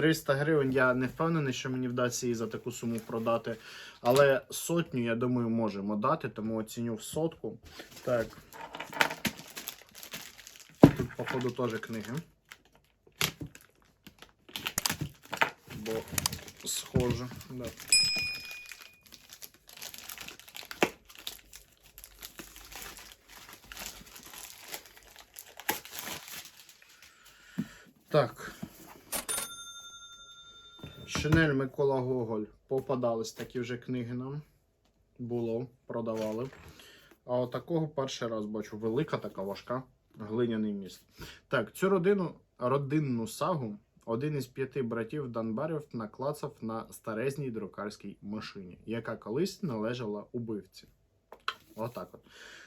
300 гривень я не впевнений, що мені вдасться її за таку суму продати. Але сотню, я думаю, можемо дати, тому оціню в сотку. Так. Тут, походу, теж книги. Бо схоже. Да. Так. Шинель Микола Гоголь. Попадались такі вже книги нам. Було, продавали. А от такого перший раз бачу. Велика така важка. Глиняний міст. Так, цю родину, родинну сагу один із п'яти братів Данбарів наклацав на старезній друкарській машині, яка колись належала убивці. Отак от.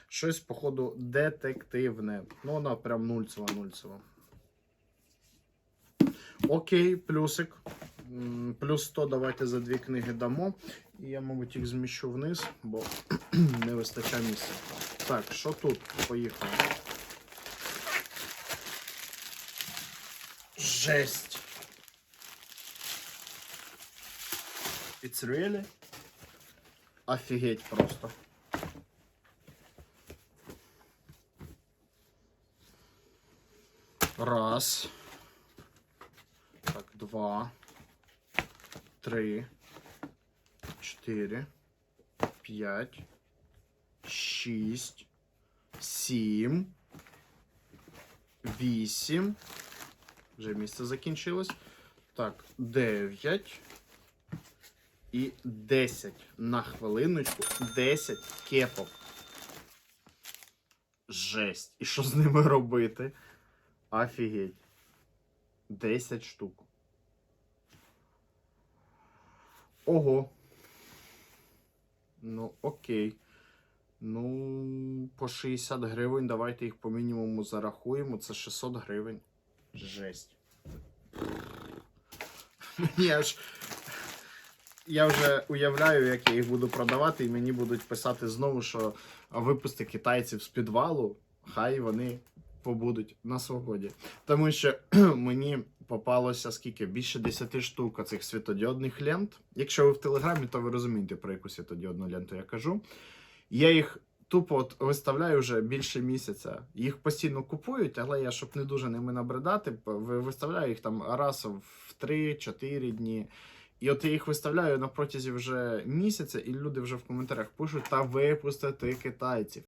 Щось, походу, детективне. Ну, вона прям нульцева нульцева. Окей, плюсик. Плюс 100 давайте за дві книги дамо. І я, мабуть, їх зміщу вниз, бо не вистачає місця. Так, що тут? Поїхали. Жесть. It's really? Офігеть просто. Раз. Так, два. Три. Чотири. П'ять. Шість. Сім. Вісім. Вже місце закінчилось. Так, 9 і 10. На хвилиночку 10 кепок. Жесть. І що з ними робити? Офігеть. 10 штук. Ого. Ну, окей. Ну, по 60 гривень. Давайте їх по мінімуму зарахуємо. Це 600 гривень. Жесть. Мені аж. Я вже уявляю, як я їх буду продавати, і мені будуть писати знову, що випусти китайців з підвалу, хай вони побудуть на свободі. Тому що мені попалося скільки? Більше 10 штук цих світодіодних лент. Якщо ви в Телеграмі, то ви розумієте, про яку світодіодну ленту я кажу. Я їх тупо от виставляю вже більше місяця. Їх постійно купують, але я, щоб не дуже ними набридати, виставляю їх там раз в 3-4 дні. І от я їх виставляю на протязі вже місяця, і люди вже в коментарях пишуть та випустити китайців.